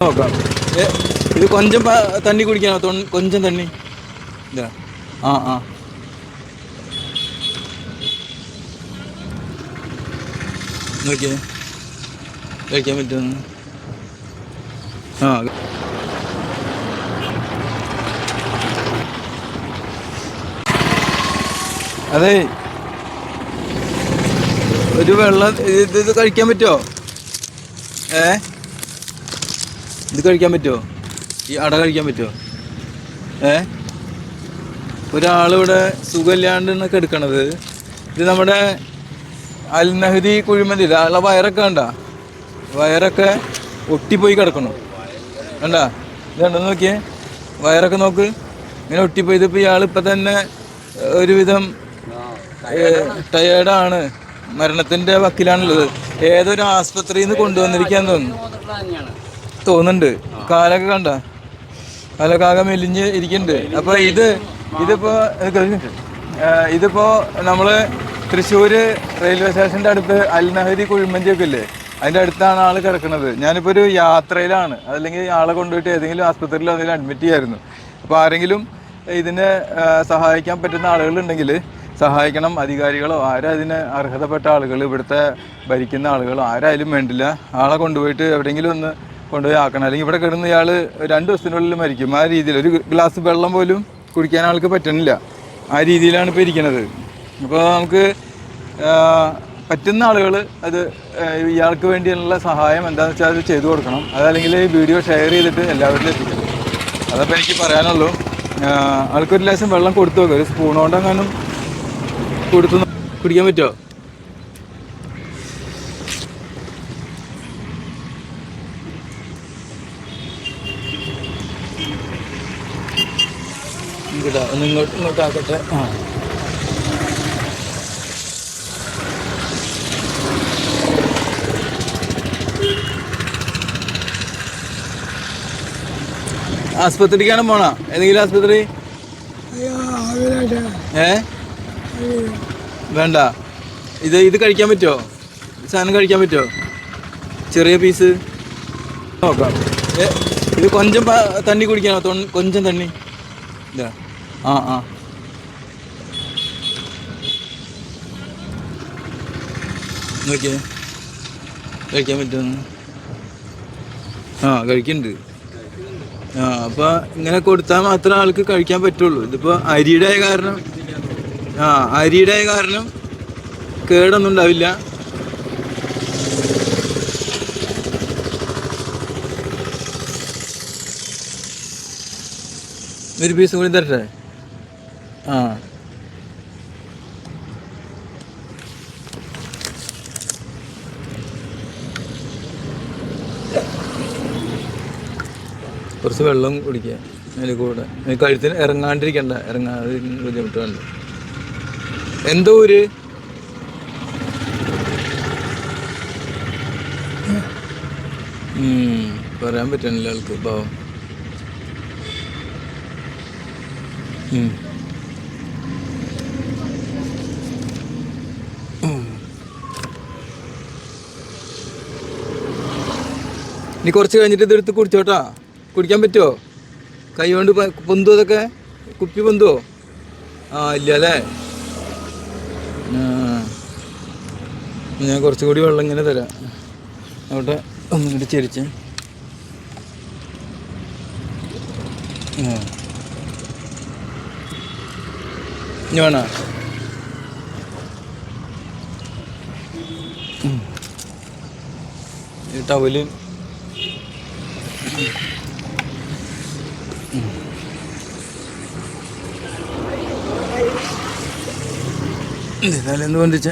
നോക്കാം ഇത് കൊഞ്ചം തണ്ണി കുടിക്കാനോ കൊഞ്ചം തണ്ണി. ഇതാ. ആ ആ. നോക്കിയേ. കഴിക്കാൻ പറ്റുമെന്ന്. ആ അതെ. ഒരു വെള്ളം ഇത് കഴിക്കാൻ പറ്റുമോ ഏ? ഇത് കഴിക്കാൻ പറ്റുമോ ഈ അട കഴിക്കാൻ പറ്റുമോ ഏ? ഒരാളിവിടെ സുഖമില്ലാണ്ട് എടുക്കണത്. ഇത് നമ്മുടെ അൽ നഹദി കുഴിമന്തി ആളെ വയറൊക്കെ കണ്ട? വയറൊക്കെ ഒട്ടിപ്പോയി കിടക്കണം കണ്ട? ഇത് കണ്ടോ? നോക്കിയേ. വയറൊക്കെ നോക്ക്. ഇങ്ങനെ ഒട്ടിപ്പോയി. ഇതിപ്പോൾ ഇയാൾ ഇപ്പം തന്നെ ഒരുവിധം ടയേർഡാണ് മരണത്തിന്റെ വക്കിലാണുള്ളത്. ഏതൊരു ആസ്പത്രിയിൽ നിന്ന് കൊണ്ടുവന്നിരിക്കാൻ തോന്നുന്നു. തോന്നുന്നുണ്ട്. കാലൊക്കെ കണ്ട. കാലൊക്കെ ആകെ മെലിഞ്ഞ് ഇരിക്കുന്നുണ്ട്. അപ്പൊ ഇത് ഇതിപ്പോ ഇതിപ്പോ നമ്മൾ തൃശ്ശൂര് റെയിൽവേ സ്റ്റേഷന്റെ അടുത്ത് അൽനഹരി കുഴിമന്തി ഒക്കെ ഇല്ലേ അതിന്റെ അടുത്താണ് ആൾ കിടക്കുന്നത്. ഞാനിപ്പോ ഒരു യാത്രയിലാണ്. അതല്ലെങ്കിൽ ആളെ കൊണ്ടുപോയിട്ട് ഏതെങ്കിലും ആസ്പത്രിയിലോ അതെങ്കിലും അഡ്മിറ്റ് ചെയ്യായിരുന്നു. അപ്പൊ ആരെങ്കിലും ഇതിനെ സഹായിക്കാൻ പറ്റുന്ന ആളുകളുണ്ടെങ്കിൽ സഹായിക്കണം. അധികാരികളോ ആരും അതിന് അർഹതപ്പെട്ട ആളുകൾ ഇവിടുത്തെ ഭരിക്കുന്ന ആളുകളോ ആരായാലും വേണ്ടില്ല. ആളെ കൊണ്ടുപോയിട്ട് എവിടെയെങ്കിലും ഒന്ന് കൊണ്ടുപോയി ആക്കണം. അല്ലെങ്കിൽ ഇവിടെ കിടന്ന് ഇയാൾ രണ്ട് ദിവസത്തിനുള്ളിൽ മരിക്കും. ആ രീതിയിൽ ഒരു ഗ്ലാസ് വെള്ളം പോലും കുടിക്കാൻ ആൾക്ക് പറ്റണില്ല ആ രീതിയിലാണ് ഇപ്പോൾ ഇരിക്കുന്നത്. അപ്പോൾ നമുക്ക് പറ്റുന്ന ആളുകൾ അത് ഇയാൾക്ക് വേണ്ടിയുള്ള സഹായം എന്താണെന്ന് വെച്ചാൽ അത് ചെയ്തു കൊടുക്കണം. അതല്ലെങ്കിൽ ഈ വീഡിയോ ഷെയർ ചെയ്തിട്ട് എല്ലാവരിലും എത്തിക്കണം. അതപ്പോൾ എനിക്ക് പറയാനുള്ളൂ. ആൾക്കൊരു ലേശം വെള്ളം കൊടുത്തു നോക്കുക ഒരു സ്പൂൺ കൊണ്ടെങ്ങാനും കൊടുത്തു കുടിക്കാൻ പറ്റുമോ ഇങ്ങോട്ടാ ഒന്ന് ഇങ്ങോട്ട് ഇങ്ങോട്ട് ആക്കട്ടെ. ആ. ആസ്പത്രിക്കാണ് പോണ? ഏതെങ്കിലും ആസ്പത്രി? ഏ? വേണ്ട. ഇത് ഇത് കഴിക്കാൻ പറ്റുമോ സാധനം കഴിക്കാൻ പറ്റുമോ ചെറിയ പീസ്. നോക്കാം. ഇത് കൊഞ്ചം തണ്ണി കുടിക്കാനോ? തൊൺ- കൊഞ്ചം തണ്ണി. ഇതാ. ആ ആ. നോക്കിയേ. കഴിക്കാൻ പറ്റുമെന്ന്. ആ കഴിക്കുന്നുണ്ട് ആ അപ്പൊ ഇങ്ങനെ കൊടുത്താൽ മാത്രമേ ആൾക്ക് കഴിക്കാൻ പറ്റുള്ളൂ. ഇതിപ്പോ അരിയുടെ ആയ കാരണം ആ അരിയുടെ ആയ കാരണം കേടൊന്നും ഉണ്ടാവില്ല. ഒരു പീസ് കൂടി തരട്ടെ? ആ. കുറച്ച് വെള്ളം കുടിക്കുക. അതിൽ കൂടെ. കഴുത്തിന് ഇറങ്ങാണ്ടിരിക്കണ്ട. ഇറങ്ങാതിരിക്കുന്ന ബുദ്ധിമുട്ടുണ്ട് എന്തോ ഒരു പറയാൻ പറ്റണില്ല ആൾക്ക്. പാവം. ഇനി കുറച്ച് കഴിഞ്ഞിട്ട് ഇതെടുത്ത് കുടിച്ചോട്ടാ. കുടിക്കാൻ പറ്റുമോ കൈ കൊണ്ട് പൊന്തു അതൊക്കെ കുപ്പി പൊന്തുവോ? ആ ഇല്ല അല്ലേ ഞാൻ കുറച്ചും കൂടി വെള്ളം ഇങ്ങനെ തരാം. അവിടെ ഒന്നും കൂടി ചെരിച്ച് ഇനി വേണോ? ടവൽ ഇതാലെന്ത് ബന്ധിച്ച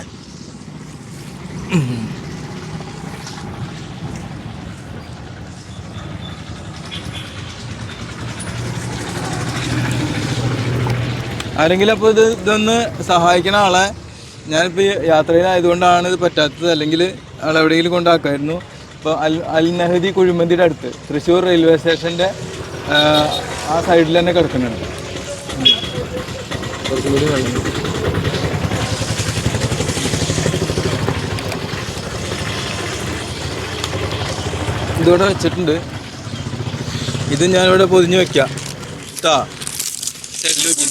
ആരെങ്കിലും അപ്പോൾ ഇത് ഇതൊന്ന് സഹായിക്കണ ആളെ ഞാനിപ്പോൾ യാത്രയിലായതുകൊണ്ടാണ് ഇത് പറ്റാത്തത്. അല്ലെങ്കിൽ ആളെ എവിടെയെങ്കിലും കൊണ്ടാക്കായിരുന്നു. ഇപ്പോൾ അൽ അൽ നഹദി കുഴിമന്തിയുടെ അടുത്ത് തൃശ്ശൂർ റെയിൽവേ സ്റ്റേഷന്റെ ആ സൈഡിൽ തന്നെ കിടക്കുന്നുണ്ട്. ഇതിവിടെ വെച്ചിട്ടുണ്ട്. ഇത് ഞാനിവിടെ പൊതിഞ്ഞ് വെക്കാം താ വെച്ചിട്ടുണ്ട്